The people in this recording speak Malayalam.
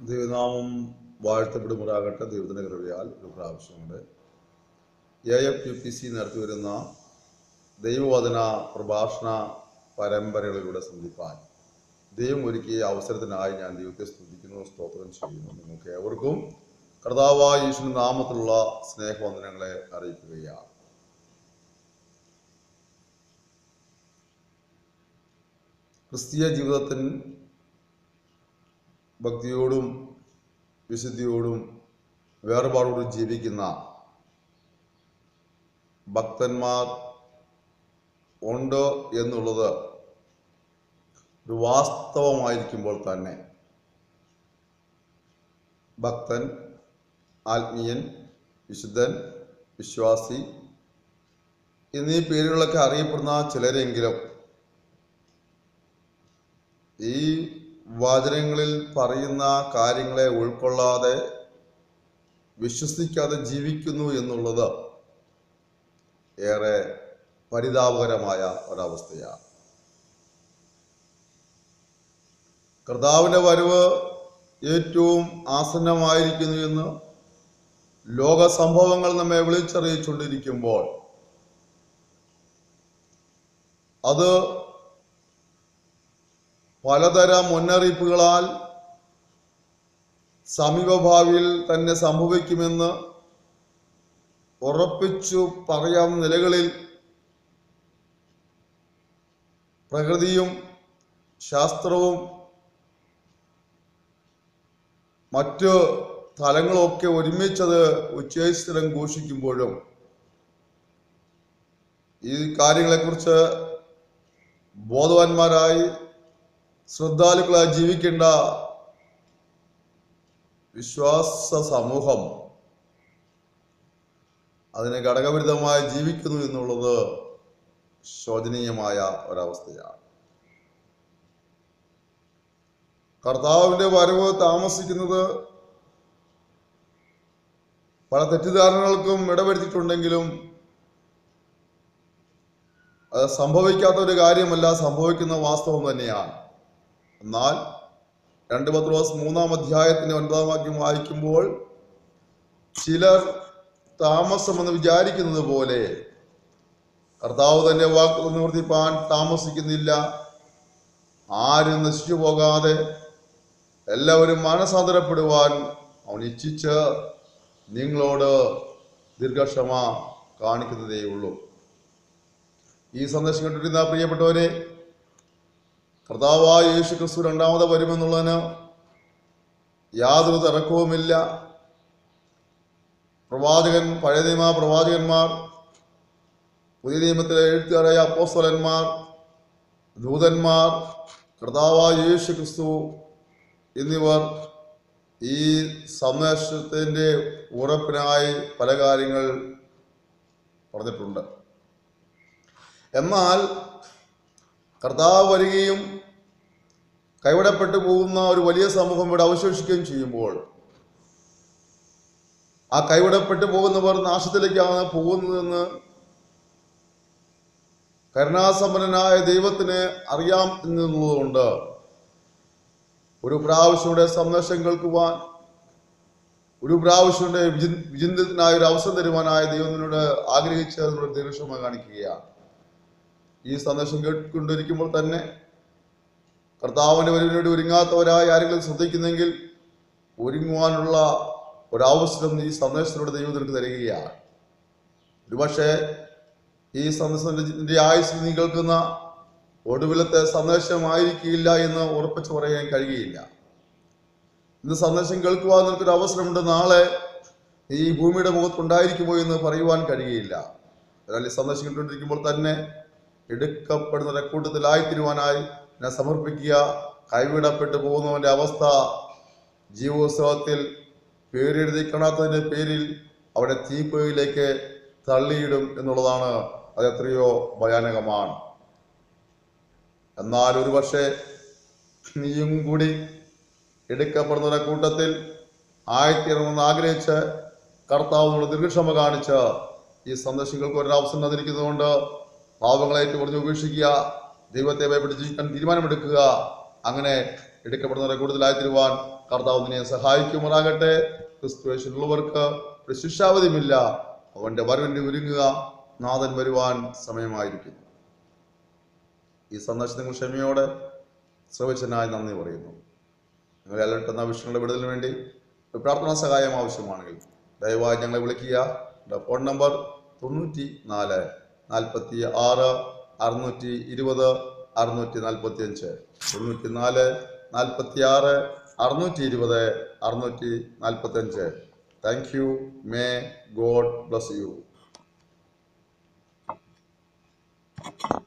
ദൈവനാമം വാഴ്ത്തപ്പെടുമാറാകട്ടെ. ദൈവത്തിന്റെ കൃപയാൽ ഒരു പ്രാവശ്യമുണ്ട് A F U P C നടത്തി വരുന്ന ദൈവവചന പ്രഭാഷണ പരമ്പരകളിലൂടെ സന്ധിപ്പാൻ. ദൈവം ഒരുക്കിയ അവസരത്തിനായി ഞാൻ ദൈവത്തെ സ്തുതിക്കുന്നു സ്തോത്രം ചെയ്യുന്നു. നിങ്ങൾക്ക് ഏവർക്കും കർത്താവായ യേശുവിന്റെ നാമത്തിലുള്ള സ്നേഹവന്ദനങ്ങളെ അറിയിക്കുകയാണ്. ക്രിസ്തീയ ജീവിതത്തിൽ ഭക്തിയോടും വിശുദ്ധിയോടും വേർപാടോടും ജീവിക്കുന്ന ഭക്തന്മാർ ഉണ്ട് എന്നുള്ളത് ഒരു വാസ്തവമായിരിക്കുമ്പോൾ തന്നെ ഭക്തൻ ആത്മീയൻ വിശുദ്ധൻ വിശ്വാസി എന്നീ പേരുകളൊക്കെ അറിയപ്പെടുന്ന ചിലരെങ്കിലും ഈ വചനങ്ങളിൽ പറയുന്ന കാര്യങ്ങളെ ഉൾക്കൊള്ളാതെ വിശ്വസിക്കാതെ ജീവിക്കുന്നു എന്നുള്ളത് ഏറെ പരിതാപകരമായ ഒരവസ്ഥയാണ്. കർത്താവിന്റെ വരവ് ഏറ്റവും ആസന്നമായിരിക്കുന്നു എന്ന് ലോക സംഭവങ്ങൾ നമ്മെ വിളിച്ചറിയിച്ചുകൊണ്ടിരിക്കുമ്പോൾ അത് പലതരം മുന്നറിയിപ്പുകളാൽ സമീപഭാവിയിൽ തന്നെ സംഭവിക്കുമെന്ന് ഉറപ്പിച്ചു പറയാവുന്ന നിലകളിൽ പ്രകൃതിയും ശാസ്ത്രവും മറ്റ് തലങ്ങളൊക്കെ ഒരുമിച്ചത് ഉച്ചേശ്വരം ഘോഷിക്കുമ്പോഴും ഈ കാര്യങ്ങളെക്കുറിച്ച് ബോധവാന്മാരായി ശ്രദ്ധാലുക്കളായി ജീവിക്കേണ്ട വിശ്വാസ സമൂഹം അതിനെ ഘടകവിരുദ്ധമായി ജീവിക്കുന്നു എന്നുള്ളത് ശോചനീയമായ ഒരവസ്ഥയാണ്. കർത്താവിന്റെ വരവ് താമസിക്കുന്നത് പല തെറ്റിദ്ധാരണകൾക്കും ഇടവരുത്തിയിട്ടുണ്ടെങ്കിലും അത് സംഭവിക്കാത്ത ഒരു കാര്യമല്ല സംഭവിക്കുന്ന വാസ്തവം തന്നെയാണ്. എന്നാൽ രണ്ട് പത്രോസ് മൂന്നാം അധ്യായത്തിന്റെ ഒൻപതാം വാക്യം വായിക്കുമ്പോൾ ചിലർ താമസമെന്ന് വിചാരിക്കുന്നത് പോലെ കർത്താവ് തന്റെ വാക്കുകൾ നിവർത്തിപ്പാൻ താമസിക്കുന്നില്ല. ആരും നശിച്ചു പോകാതെ എല്ലാവരും മനസാന്തരപ്പെടുവാൻ അവൻ ഇച്ഛിച്ച് നിങ്ങളോട് ദീർഘക്ഷമ കാണിക്കുന്നതേ ഉള്ളൂ ഈ സന്ദേശം കണ്ടിരുന്ന പ്രിയപ്പെട്ടവരെ കർത്താവായ യേശു ക്രിസ്തു രണ്ടാമത് വരുമെന്നുള്ളതിന് യാതൊരു തിരക്കവുമില്ല പ്രവാചകൻ പഴയ നിയമ പ്രവാചകന്മാർ പുതിയ നിയമത്തിലെ എഴുത്തുകാരായ അപ്പോസ്തലന്മാർ ദൂതന്മാർ കർത്താവായ യേശു ക്രിസ്തു എന്നിവർ ഈ സന്ദേശത്തിന്റെ ഉറപ്പിനായി പല കാര്യങ്ങൾ പറഞ്ഞിട്ടുണ്ട്. എന്നാൽ കർത്താവ് വരികയും കൈവിടപ്പെട്ടു പോകുന്ന ഒരു വലിയ സമൂഹം ഇവിടെ അവശേഷിക്കുകയും ചെയ്യുമ്പോൾ ആ കൈവിടപ്പെട്ടു പോകുന്നവർ നാശത്തിലേക്കാണ് പോകുന്നതെന്ന് കരുണാസമ്പന്നനായ ദൈവത്തിന് അറിയാം എന്നുള്ളതുകൊണ്ട് ഒരു പ്രാവശ്യയുടെ സന്ദേശം കേൾക്കുവാൻ ഒരു പ്രാവശ്യയുടെ വിചി- വിചിന്തനത്തിനായ ഒരു അവസരം തരുവാനായ ദൈവത്തിനോട് ആഗ്രഹിച്ച് അതിനോട് ദീർഘക്ഷമ കാണിക്കുകയാണ്. ഈ സന്ദേശം കേട്ടുകൊണ്ടിരിക്കുമ്പോൾ തന്നെ കർത്താവിന്റെ വരവിനോട് ഒരുങ്ങാത്തവരായി ആരെങ്കിലും ശ്രദ്ധിക്കുന്നെങ്കിൽ ഒരുങ്ങുവാനുള്ള ഒരവസരം ഈ സന്ദേശത്തിലൂടെ ദൈവം നിനക്ക് തരികയാണ്. ഒരുപക്ഷെ ഈ സന്ദേശത്തിന്റെ ആയുസ് നീ കേൾക്കുന്ന ഒടുവിലത്തെ സന്ദേശമായിരിക്കില്ല എന്ന് ഉറപ്പിച്ചു പറയാൻ കഴിയുകയില്ല. ഇന്ന് സന്ദേശം കേൾക്കുവാൻ നിനക്കൊരു അവസരമുണ്ട് നാളെ ഈ ഭൂമിയുടെ മുഖത്തുണ്ടായിരിക്കുമോ എന്ന് പറയുവാൻ കഴിയുകയില്ല. എന്നാൽ ഈ സന്ദേശം കേട്ടുകൊണ്ടിരിക്കുമ്പോൾ തന്നെ എടുക്കപ്പെടുന്ന കൂട്ടത്തിലായിത്തീരുവാനായി ഞാൻ സമർപ്പിക്കുക. കൈവിടപ്പെട്ടു പോകുന്നവന്റെ അവസ്ഥ ജീവോത്സവത്തിൽ പേരെഴുതി കാണാത്തതിന്റെ പേരിൽ അവിടെ തീപ്പൊയിലേക്ക് തള്ളിയിടും എന്നുള്ളതാണ് അത് എത്രയോ ഭയാനകമാണ്. എന്നാൽ ഒരു പക്ഷേ നീയും കൂടി എടുക്കപ്പെടുന്ന കൂട്ടത്തിൽ ആയിത്തീരണമെന്ന് ആഗ്രഹിച്ച് കർത്താവിനോട് ദീർഘക്ഷമ കാണിച്ച് ഈ സന്ദർശികൾക്ക് ഒരവസരം തന്നിരിക്കുന്നതുകൊണ്ട് പാവങ്ങളെ കുറഞ്ഞ് ഉപേക്ഷിക്കുക. ദൈവത്തെ ഭയപ്പെട്ട് ജീവിക്കാൻ തീരുമാനമെടുക്കുക. അങ്ങനെ എടുക്കപ്പെടുന്നവരെ കൂടുതലായി തരുവാൻ കർത്താവ് നിന്നെ സഹായിക്കുമാറാകട്ടെ. ക്രിസ്തുവേശുള്ളവർക്ക് ഒരു ശിക്ഷാവധിയുമില്ല അവന്റെ വരവിന്റെ ഒരുങ്ങുക നാഥൻ വരുവാൻ സമയമായിരിക്കുന്നു. ഈ സന്ദേശം നിങ്ങൾ ക്ഷമയോടെ ശ്രവിച്ചനായി നന്ദി പറയുന്നു. നിങ്ങളെ അലട്ടുന്ന വിഷയങ്ങളുടെ വിടുതലിന് വേണ്ടി ഒരു പ്രാർത്ഥനാ സഹായം ആവശ്യമാണെങ്കിൽ ദയവായി ഞങ്ങളെ വിളിക്കുക. ഫോൺ നമ്പർ തൊണ്ണൂറ്റി നാല് നാൽപ്പത്തി ആറ് അറുന്നൂറ്റി ഇരുപത് അറുന്നൂറ്റി നാൽപ്പത്തി അഞ്ച് തൊണ്ണൂറ്റി നാല് നാൽപ്പത്തി ആറ് അറുന്നൂറ്റി ഇരുപത് അറുന്നൂറ്റി നാൽപ്പത്തി അഞ്ച് thank you may God bless you